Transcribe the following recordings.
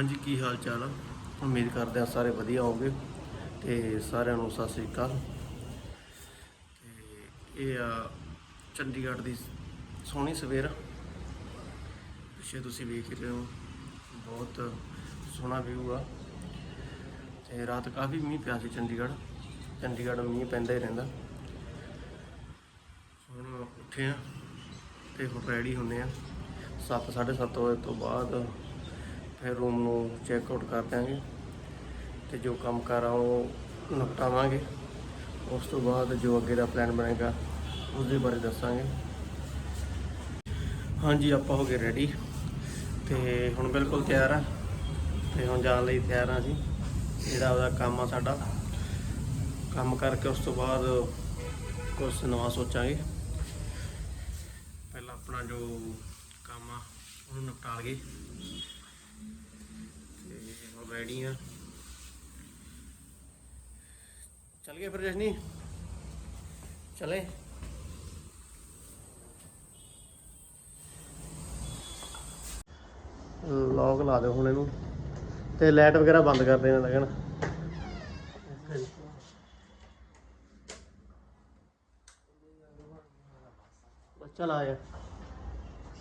ਹਾਂਜੀ, ਕੀ ਹਾਲ ਚਾਲ ਆ? ਉਮੀਦ ਕਰਦੇ ਆ ਸਾਰੇ ਵਧੀਆ ਹੋਵੋਗੇ ਤੇ ਸਾਰਿਆਂ ਨੂੰ ਸਤਿ ਸ੍ਰੀ ਅਕਾਲ। ਤੇ ਇਹ ਆ ਚੰਡੀਗੜ੍ਹ ਦੀ ਸੋਹਣੀ ਸਵੇਰ। ਪਿੱਛੇ ਤੁਸੀਂ ਵੇਖ ਰਹੇ ਹੋ, ਬਹੁਤ ਸੋਹਣਾ ਵਿਊ ਆ। ਤੇ ਰਾਤ ਕਾਫੀ ਮੀਂਹ ਪਿਆ ਸੀ ਚੰਡੀਗੜ੍ਹ ਚੰਡੀਗੜ੍ਹ ਮੀਂਹ ਪੈਂਦਾ ਹੀ ਰਹਿੰਦਾ। ਹੁਣ ਉੱਠੇ ਆ ਤੇ ਹੁਣ ਰੈਡੀ ਹੁੰਨੇ ਆ 7 ਸੱਤ ਵਜੇ ਤੋਂ ਬਾਅਦ ਫਿਰ ਰੂਮ ਨੂੰ ਚੈੱਕ ਆਊਟ ਕਰ ਦਿਆਂਗੇ ਤੇ ਜੋ ਕੰਮ ਕਰ ਆ ਉਹ ਨਿਪਟਾਵਾਂਗੇ। ਉਸ ਤੋਂ ਬਾਅਦ ਜੋ ਅੱਗੇ ਦਾ ਪਲਾਨ ਬਣੇਗਾ ਉਸ ਦੇ ਬਾਰੇ ਦੱਸਾਂਗੇ। ਹਾਂਜੀ, ਆਪਾਂ ਹੋ ਗਏ ਰੈਡੀ ਤੇ ਹੁਣ ਬਿਲਕੁਲ ਤਿਆਰ ਆ। ਤੇ ਹੁਣ ਜਾਣ ਲਈ ਤਿਆਰ ਆ ਅਸੀਂ। ਜਿਹੜਾ ਉਹਦਾ ਕੰਮ ਆ ਸਾਡਾ। ਕੰਮ ਕਰਕੇ ਉਸ ਤੋਂ ਬਾਅਦ ਕੁਝ ਨਵਾਂ ਸੋਚਾਂਗੇ। ਪਹਿਲਾਂ ਆਪਣਾ ਜੋ ਕੰਮ ਆ, ਉਹਨੂੰ ਨਿਪਟਾ ਲਈਏ। ਰੈਡੀ ਆ। ਚੱਲ ਗਏ ਫਿਰ ਜਸ਼ਨੀ। ਚਲੇ। ਲੌਕ ਲਾ ਦਿਓ ਹੁਣ ਇਹਨੂੰ। ਤੇ ਲਾਈਟ ਵਗੈਰਾ ਬੰਦ ਕਰ ਦੇਣਾ ਲੱਗਣ। ਚਲ ਆਇਆ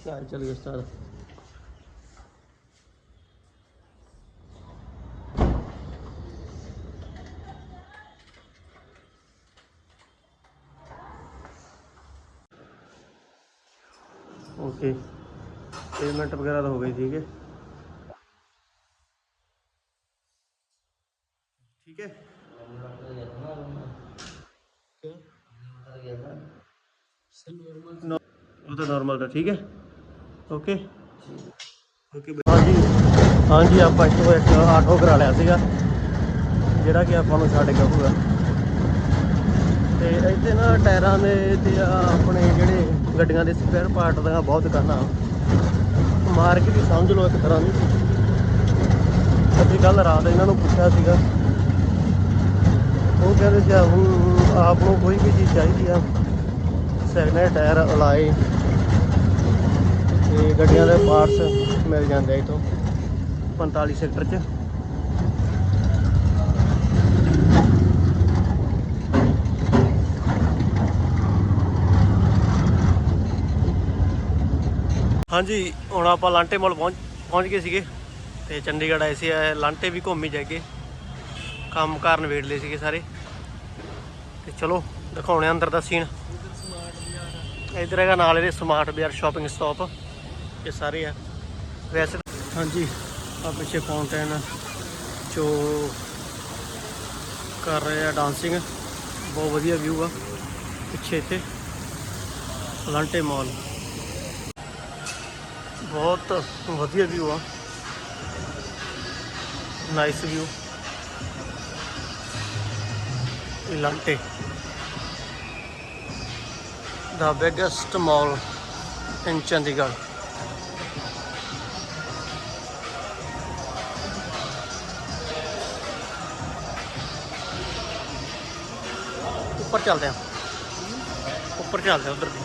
ਚੱਲ ਚੱਲ ਗਿਆ ਸਟਾਰ ਓਕੇ ਤਾਂ ਹੋ ਗਈ ਠੀਕ ਹੈ। ਠੀਕ ਹੈ। ਨੋ- ਉਹ ਤਾਂ ਨਾਰਮਲ ਤਾਂ ਠੀਕ ਹੈ। ਓਕੇ ਓਕੇ ਹਾਂਜੀ। ਹਾਂਜੀ ਆਪਾਂ ਇੱਥੋਂ ਇੱਕ ਆਟੋ ਕਰਾ ਲਿਆ ਸੀਗਾ ਜਿਹੜਾ ਕਿ ਆਪਾਂ ਨੂੰ ਛੱਡ ਕੇ ਆਊਗਾ ਤੇ ਇੱਥੇ ਨਾ ਟਾਇਰਾਂ ਦੇ ਤੇ ਆਪਣੇ ਜਿਹੜੇ ਗੱਡੀਆਂ ਦੇ ਸਪੇਅਰ ਪਾਰਟ ਦਾ ਬਹੁਤ ਦੁਕਾਨਾਂ ਮਾਰਕੀਟ ਹੀ ਸਮਝ ਲਓ ਇੱਕ ਤਰ੍ਹਾਂ ਦੀ। ਅਸੀਂ ਕੱਲ ਰਾਤ ਇਹਨਾਂ ਨੂੰ ਪੁੱਛਿਆ ਸੀਗਾ। ਉਹ ਕਹਿੰਦੇ ਸੀ ਹੁਣ ਆਪ ਨੂੰ ਕੋਈ ਵੀ ਚੀਜ਼ ਚਾਹੀਦੀ ਆ ਸੈਕੰਡ ਟਾਇਰ ਅਲਾਈ ਤੇ ਗੱਡੀਆਂ ਦੇ ਪਾਰਟਸ ਮਿਲ ਜਾਂਦੇ ਆ ਇਥੋਂ। 45 ਸੈਕਟਰ 'ਚ। ਹਾਂਜੀ ਹੁਣ ਆਪਾਂ ਲਾਂਟੇ ਮਾਲ ਪਹੁੰਚ ਪਹੁੰਚ ਗਏ ਸੀਗੇ ਤੇ ਚੰਡੀਗੜ੍ਹ ਆਏ ਸੀ ਲਾਂਟੇ ਵੀ ਘੁੰਮ ਜਾਗੇ। ਕੰਮ ਕਾਰ ਨਵੇੜ ਲਏ ਸੀਗੇ ਸਾਰੇ। ਤੇ ਚਲੋ ਦਿਖਾਉਣੇ ਅੰਦਰ ਦਾ ਸੀਨ ਇਧਰ ਹੈਗਾ ਨਾਲ ਇਹਦੇ ਸਮਾਰਟ ਬਾਜ਼ਾਰ ਸ਼ਾਪਿੰਗ ਸਟਾਪ ਇਹ ਸਾਰੇ ਆ। ਵੈਸੇ ਹਾਂਜੀ। ਆ ਪਿੱਛੇ ਫਾਊਂਟੇਨ ਜੋ ਕਰ ਰਹੇ ਆ ਡਾਂਸਿੰਗ ਬਹੁਤ ਵਧੀਆ ਵਿਊ ਆ ਪਿੱਛੇ ਇੱਥੇ ਲਾਂਟੇ ਮਾਲ। ਬਹੁਤ ਵਧੀਆ ਵਿਊ ਆ। ਨਾਈਸ ਵਿਊ ਇਲਾਂਟੇ the biggest mall in Chandigarh. ਉੱਪਰ ਚੱਲਦੇ ਆ। ਉੱਪਰ ਚੱਲਦੇ ਆ ਉਧਰ। ਦੀ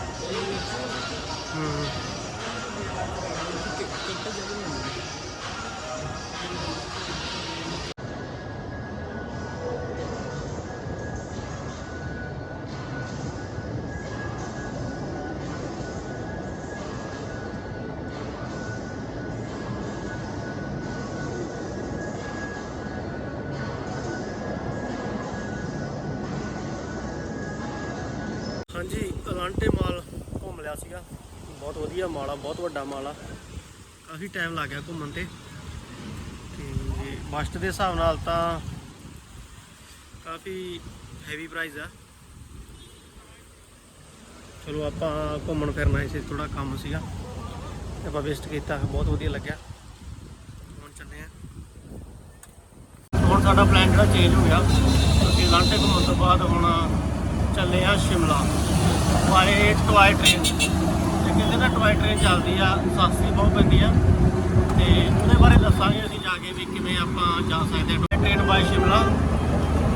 ਹਾਂਜੀ ਅਲਾਂਟੇ ਮਾਲ ਘੁੰਮ ਲਿਆ ਸੀਗਾ। ਬਹੁਤ ਵਧੀਆ ਮਾਲ ਆ, ਬਹੁਤ ਵੱਡਾ ਮਾਲ ਆ। ਕਾਫੀ ਟਾਈਮ ਲੱਗ ਗਿਆ ਘੁੰਮਣ ਤੇ। ਤੇ ਬਸਟ ਦੇ ਹਿਸਾਬ ਨਾਲ ਤਾਂ ਕਾਫੀ ਹੈਵੀ ਪ੍ਰਾਈਸ ਆ। ਚਲੋ ਆਪਾਂ ਘੁੰਮਣ ਫਿਰਨ ਆਏ ਸੀ ਥੋੜਾ ਕੰਮ ਸੀਗਾ। ਤੇ ਆਪਾਂ ਵੇਸਟ ਕੀਤਾ, ਬਹੁਤ ਵਧੀਆ ਲੱਗਿਆ। ਹੁਣ ਚੱਲੇ ਆ। ਹੁਣ ਸਾਡਾ ਪਲਾਨ ਜਿਹੜਾ ਚੇਂਜ ਹੋ ਗਿਆ, ਅਸੀਂ ਲਾਂਟੇ ਘੁੰਮਣ ਤੋਂ ਬਾਅਦ ਹੁਣ ਚੱਲੇ ਆ ਸ਼ਿਮਲਾ। ਬਾਏ ਟੋਏ ਟ੍ਰੇਨ ਤੇ ਕਹਿੰਦੇ ਨਾ ਟੋਏ ਟ੍ਰੇਨ ਚੱਲਦੀ ਆ, ਸਸਤੀ ਬਹੁਤ ਪੈਂਦੀ ਆ। ਤੇ ਉਹਦੇ ਬਾਰੇ ਦੱਸਾਂਗੇ ਅਸੀਂ ਜਾ ਕੇ ਵੀ ਕਿਵੇਂ ਆਪਾਂ ਜਾ ਸਕਦੇ ਹਾਂ ਟ੍ਰੇਨ ਬਾਏ ਸ਼ਿਮਲਾ।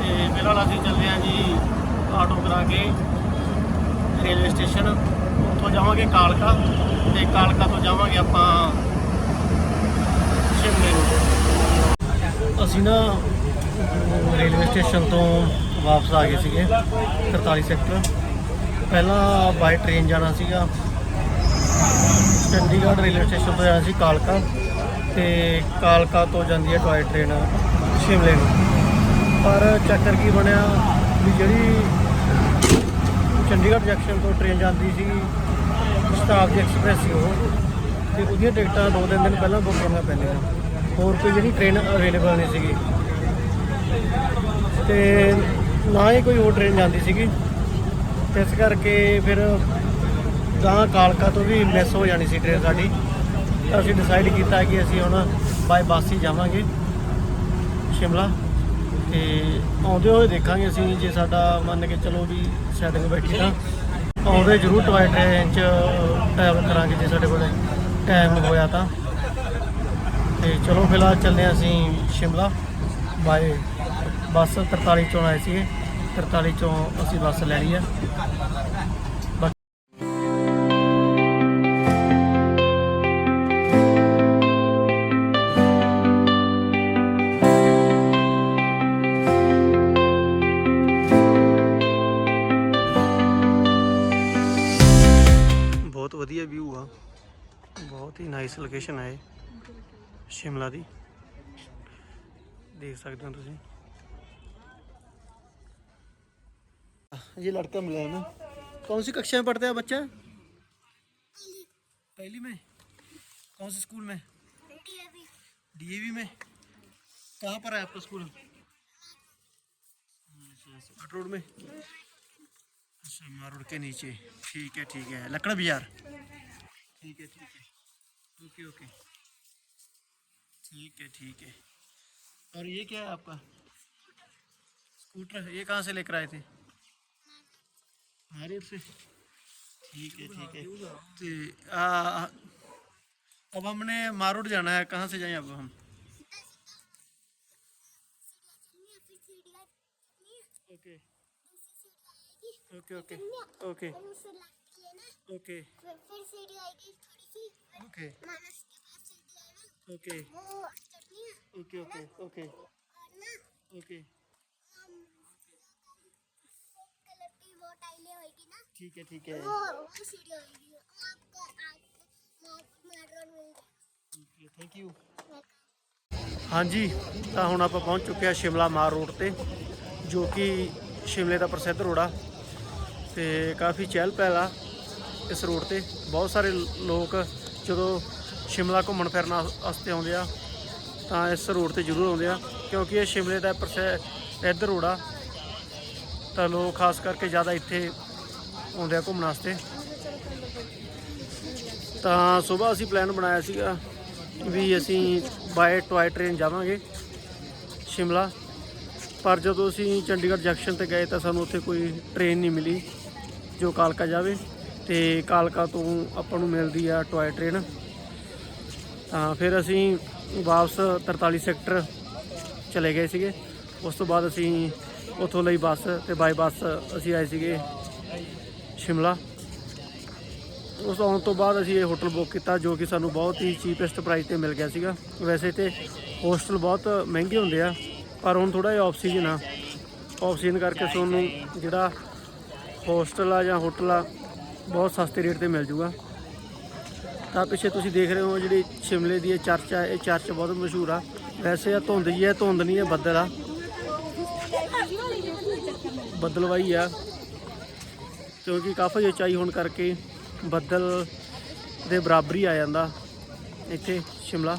ਤੇ ਫਿਲਹਾਲ ਅਸੀਂ ਚੱਲੇ ਆ ਜੀ ਆਟੋ ਕਰਾ ਕੇ ਰੇਲਵੇ ਸਟੇਸ਼ਨ। ਉੱਥੋਂ ਜਾਵਾਂਗੇ ਕਾਲਕਾ। ਤੇ ਕਾਲਕਾ ਤੋਂ ਜਾਵਾਂਗੇ ਆਪਾਂ ਸ਼ਿਮਲੇ ਨੂੰ। ਅਸੀਂ ਨਾ ਰੇਲਵੇ ਸਟੇਸ਼ਨ ਤੋਂ ਵਾਪਸ ਆ ਗਏ ਸੀਗੇ 43 ਸੈਕਟਰ। ਪਹਿਲਾਂ ਬਾਈ ਟ੍ਰੇਨ ਜਾਣਾ ਸੀਗਾ। ਚੰਡੀਗੜ੍ਹ ਰੇਲਵੇ ਸਟੇਸ਼ਨ ਤੋਂ ਜਾਣਾ ਸੀ ਕਾਲਕਾ ਤੇ ਕਾਲਕਾ ਤੋਂ ਜਾਂਦੀ ਹੈ ਟੋਏ ਟ੍ਰੇਨ ਸ਼ਿਮਲੇ ਨੂੰ। ਪਰ ਚੱਕਰ ਕੀ ਬਣਿਆ ਵੀ ਜਿਹੜੀ ਚੰਡੀਗੜ੍ਹ ਜੰਕਸ਼ਨ ਤੋਂ ਟ੍ਰੇਨ ਜਾਂਦੀ ਸੀ, ਸ਼ਤਾਬਦੀ ਐਕਸਪ੍ਰੈਸ ਸੀ ਉਹ, ਤੇ ਉਹਦੀਆਂ ਟਿਕਟਾਂ ਦੋ ਤਿੰਨ ਦਿਨ ਪਹਿਲਾਂ ਬੁੱਕ ਕਰਨਾ ਪੈਂਦੀਆਂ। ਹੋਰ ਕੋਈ ਜਿਹੜੀ ਟ੍ਰੇਨ ਅਵੇਲੇਬਲ ਨਹੀਂ ਸੀਗੀ। ਤੇ ਨਾ ਹੀ ਕੋਈ ਹੋਰ ਟ੍ਰੇਨ ਜਾਂਦੀ ਸੀਗੀ। ਤੇ ਇਸ ਕਰਕੇ ਫਿਰ ਗਾਂ ਕਾਲਕਾ ਤੋਂ ਵੀ ਮਿਸ ਹੋ ਜਾਣੀ ਸੀ ਟ੍ਰੇਨ ਸਾਡੀ। ਤਾਂ ਅਸੀਂ ਡਿਸਾਈਡ ਕੀਤਾ ਕਿ ਅਸੀਂ ਹੁਣ ਬਾਈ ਬੱਸ ਹੀ ਜਾਵਾਂਗੇ ਸ਼ਿਮਲਾ। ਤੇ ਆਉਂਦੇ ਹੋਏ ਦੇਖਾਂਗੇ ਅਸੀਂ ਜੇ ਸਾਡਾ ਮੰਨ ਕੇ ਚਲੋ ਵੀ ਸੈਟਿੰਗ ਬੈਠੀ ਤਾਂ। ਆਉਂਦੇ ਜ਼ਰੂਰ ਟੋਏ ਟ੍ਰੇਨ 'ਚ ਟਰੈਵਲ ਕਰਾਂਗੇ ਜੇ ਸਾਡੇ ਕੋਲ ਟਾਈਮ ਹੋਇਆ ਤਾਂ। ਤੇ ਚਲੋ ਫਿਲਹਾਲ ਚੱਲਦੇ ਹਾਂ ਅਸੀਂ ਸ਼ਿਮਲਾ। ਬਾਏ ਬੱਸ 43 ਚੋਂ ਆਏ ਸੀਗੇ। 43 ਚੋਂ ਅਸੀਂ ਬੱਸ ਲੈਣੀ ਆ। ਬਹੁਤ ਵਧੀਆ ਵਿਊ ਆ। ਬਹੁਤ ਹੀ ਨਾਈਸ ਲੋਕੇਸ਼ਨ ਹੈ ਸ਼ਿਮਲਾ ਦੀ। ਦੇਖ ਸਕਦੇ ਹੋ ਤੁਸੀਂ। ये लड़का मिला है ना। कौन सी कक्षा में पढ़ता है बच्चा? पहली में? कौन से स्कूल में? डीएवी में। कहाँ पर है आपका स्कूल? रोड में। अच्छा मारोड के नीचे। ठीक है ठीक है। लकड़ा बाज़ार। ठीक है ठीक है। Okay okay. ठीक है ठीक है। और ये क्या है आपका? स्कूटर। ये कहाँ से लेकर आए थे? ਅਰੇ ठीक है ठीक है। तो अब हमने मारूट जाना है। कहाँ से जाए अब हम? Okay. Okay okay. Okay. Okay. Okay. Okay. Okay okay. Okay. Okay. वो टाइलें होएगी ना ठीक है ठीक है वो वो सीढ़ी होएगी वो आपको आपको मेट्रो मिल जाएगा थैंक यू ਹਾਂਜੀ ਤਾਂ ਹੁਣ ਆਪਾਂ ਪਹੁੰਚ ਚੁੱਕੇ ਆ ਸ਼ਿਮਲਾ ਮਾਰ ਰੋਡ ਤੇ ਜੋ ਕਿ ਸ਼ਿਮਲੇ ਦਾ ਪ੍ਰਸਿੱਧ ਰੋਡ ਆ ਤੇ ਕਾਫੀ ਚਹਿਲ ਪਹਿਲ ਆ ਇਸ ਰੋਡ ਤੇ ਬਹੁਤ ਸਾਰੇ ਲੋਕ ਜਦੋਂ ਸ਼ਿਮਲਾ ਘੁੰਮਣ ਫਿਰਨ ਵਾ- ਵਾਸਤੇ ਆਉਂਦੇ ਆ ਤਾਂ ਇਸ ਰੋਡ ਤੇ ਜ਼ਰੂਰ ਆਉਂਦੇ ਆ ਕਿਉਂਕਿ ਇਹ ਸ਼ਿਮਲੇ ਦਾ ਪ੍ਰਸਿੱਧ ਇੱਧਰ ਰੋਡ ਆ ਤਾਂ ਲੋਕ ਖਾਸ ਕਰਕੇ ਜ਼ਿਆਦਾ ਇੱਥੇ ਆਉਂਦੇ ਆ ਘੁੰਮਣ ਵਾਸਤੇ। ਤਾਂ ਸਵੇਰ ਅਸੀਂ ਪਲਾਨ ਬਣਾਇਆ ਸੀਗਾ ਵੀ ਅਸੀਂ ਬਾਏ ਟੋਏ ਟ੍ਰੇਨ ਜਾਵਾਂਗੇ ਸ਼ਿਮਲਾ। ਪਰ ਜਦੋਂ ਅਸੀਂ ਚੰਡੀਗੜ੍ਹ ਜੰਕਸ਼ਨ ਤੇ ਗਏ ਤਾਂ ਸਾਨੂੰ ਉੱਥੇ ਕੋਈ ਟ੍ਰੇਨ ਨਹੀਂ ਮਿਲੀ ਜੋ ਕਾਲਕਾ ਜਾਵੇ। ਤੇ ਕਾਲਕਾ ਤੋਂ ਆਪਾਂ ਨੂੰ ਮਿਲਦੀ ਆ ਟੋਏ ਟ੍ਰੇਨ ਤਾਂ ਫਿਰ ਅਸੀਂ ਵਾਪਸ 43 ਸੈਕਟਰ ਚਲੇ ਗਏ ਸੀਗੇ। ਉਸ ਤੋਂ ਬਾਅਦ ਅਸੀਂ ਉੱਥੋਂ ਲਈ ਬੱਸ ਤੇ ਬਾਈ ਬੱਸ ਅਸੀਂ ਆਏ ਸੀਗੇ ਸ਼ਿਮਲਾ। ਉਸ ਆਉਣ ਤੋਂ ਬਾਅਦ ਅਸੀਂ ਇਹ ਹੋਟਲ ਬੁੱਕ ਕੀਤਾ ਜੋ ਕਿ ਸਾਨੂੰ ਬਹੁਤ ਹੀ ਚੀਪੈਸਟ ਪ੍ਰਾਈਸ ਤੇ ਮਿਲ ਗਿਆ ਸੀਗਾ। ਵੈਸੇ ਤੇ ਹੋਸਟਲ ਬਹੁਤ ਮਹਿੰਗੇ ਹੁੰਦੇ ਆ, ਪਰ ਹੁਣ ਥੋੜਾ ਜਿਹਾ ਆਕਸੀਜਨ ਆ। ਆਕਸੀਜਨ ਕਰਕੇ ਤੁਹਾਨੂੰ ਜਿਹੜਾ ਹੋਸਟਲ ਆ ਜਾਂ ਹੋਟਲ ਆ, ਬਹੁਤ ਸਸਤੇ ਰੇਟ ਤੇ ਮਿਲ ਜੂਗਾ। ਤਾਂ ਪਿੱਛੇ ਤੁਸੀਂ ਦੇਖ ਰਹੇ ਹੋ ਜਿਹੜੀ ਸ਼ਿਮਲੇ ਦੀ ਇਹ ਚਰਚ ਆ, ਇਹ ਚਰਚ ਬਹੁਤ ਮਸ਼ਹੂਰ ਆ। ਵੈਸੇ ਆ ਧੁੰਦ ਜੀ ਹੈ ਧੁੰਦ ਨਹੀਂ ਹੈ ਬੱਦਲ ਆ। ਬੱਦਲਵਾਈ ਆ। ਕਿਉਂਕਿ ਕਾਫੀ ਉਚਾਈ ਹੋਣ ਕਰਕੇ ਬੱਦਲ ਦੇ ਬਰਾਬਰ ਹੀ ਆ ਜਾਂਦਾ ਇੱਥੇ, ਸ਼ਿਮਲਾ।